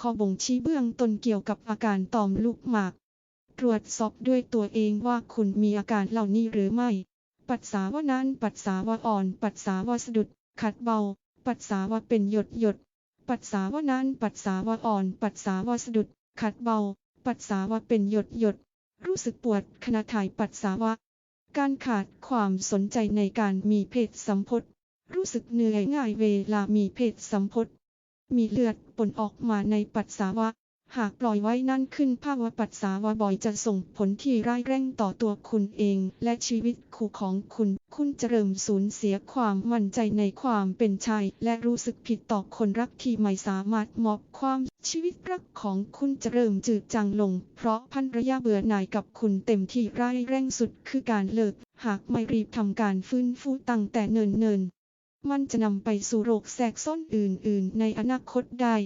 ข้อบ่งชี้เบื้องต้นเกี่ยวกับอาการต่อมลูกหมาก ตรวจสอบด้วยตัวเองว่าคุณมีอาการเหล่านี้หรือไม่ ปัสสาวะนานปัสสาวะอ่อน ปัสสาวะสะดุด ขัดเบา ปัสสาวะเป็นหยดหยด ปัสสาวะนานปัสสาวะอ่อน ปัสสาวะสะดุด ขัดเบา ปัสสาวะเป็นหยดหยด รู้สึกปวดขณะถ่ายปัสสาวะ การขาดความสนใจในการมีเพศสัมพนธ์รู้สึกเหนื่อยง่ายเวลามีเพศสัมพนธ์ มีเลือดปนออกมาในปัสสาวะ หากปล่อยไว้นั่นขึ้นภาวะปัสสาวะบ่อยจะส่งผลที่ร้ายแรงต่อตัวคุณเอง และชีวิตคู่ของคุณ คุณจะเริ่มสูญเสียความมั่นใจในความเป็นชาย และรู้สึกผิดต่อคนรักที่ไม่สามารถมอบความชีวิตรักของคุณจะเริ่มจืดจางลง เพราะพันระยะเบื่อหน่ายกับคุณเต็มที่ร้ายแรงสุดคือการเลิก หากไม่รีบทำการฟื้นฟูตั้งแต่เนิ่นๆ มันจะนำไปสู่โรคแทรกซ้อนอื่น ๆ ในอนาคตได้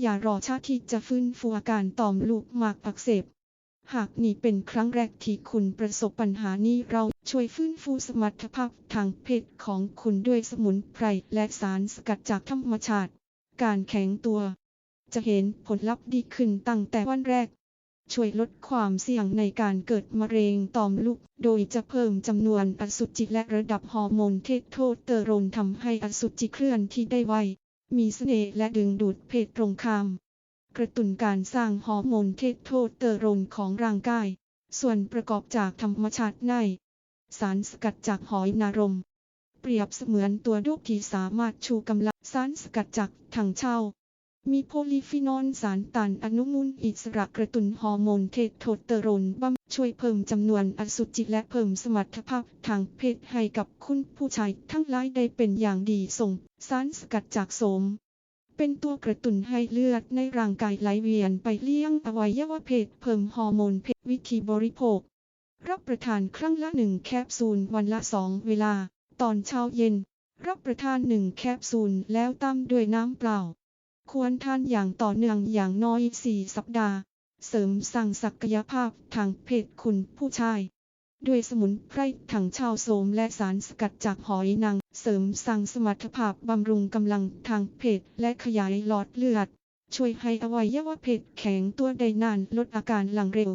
อย่ารอช้าที่จะฟื้นฟูอาการต่อมลูกหมากอักเสบ หากนี่เป็นครั้งแรกที่คุณประสบปัญหานี้เราช่วยฟื้นฟูสมรรถภาพทางเพศของคุณด้วยสมุนไพรและสารสกัดจากธรรมชาติ การแข็งตัว จะเห็นผลลัพธ์ดีขึ้นตั้งแต่วันแรก ช่วยลดความเสี่ยงในการเกิดมะเร็งต่อมลูก โดยจะเพิ่มจำนวนอสุจิและระดับฮอร์โมนเทสโทสเตอโรนทำให้อสุจิเคลื่อนที่ได้ไว มีเสน่ห์และดึงดูดเพศตรงข้าม กระตุ้นการสร้างฮอร์โมนเทสโทสเตอโรนของร่างกาย ส่วนประกอบจากธรรมชาติใน สารสกัดจากหอยนารม เปรียบเสมือนตัวลูกที่สามารถชูกำลังสารสกัดจากถังเช่า มีโพลีฟีนอลสารต้านอนุมูลอิสระกระตุ้นฮอร์โมนเทสโทสเตอโรนบำช่วยเพิ่มจำนวนอสุจิและเพิ่มสมรรถภาพทางเพศให้กับคุณผู้ชายทั้งหลายได้เป็นอย่างดีส่งสารสกัดจากโสม เป็นตัวกระตุ้นให้เลือดในร่างกายไหลเวียนไปเลี้ยงอวัยวะเพศเพิ่มฮอร์โมนเพศวิธีบริโภค รับประทานครั้งละหนึ่งแคปซูลวันละสองเวลา ตอนเช้าเย็น รับประทานหนึ่งแคปซูลแล้วตามด้วยน้ำเปล่า ควรทานอย่างต่อเนื่องอย่างน้อย 4 สัปดาห์ เสริมสร้างศักยภาพทางเพศคุณผู้ชาย ด้วยสมุนไพรถังช่าโสมและสารสกัดจากหอยนาง เสริมสร้างสมรรถภาพบำรุงกำลังทางเพศและขยายหลอดเลือด ช่วยให้อวัยวะเพศแข็งตัวได้นานลดอาการหลังเร็ว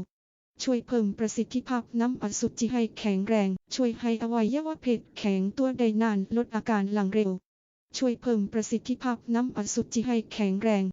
ช่วยเพิ่มประสิทธิภาพน้ำอสุจิให้แข็งแรง ช่วยให้อวัยวะเพศแข็งตัวได้นานลดอาการหลังเร็ว ช่วยเพิ่มประสิทธิภาพน้ำอสุจิให้แข็งแรง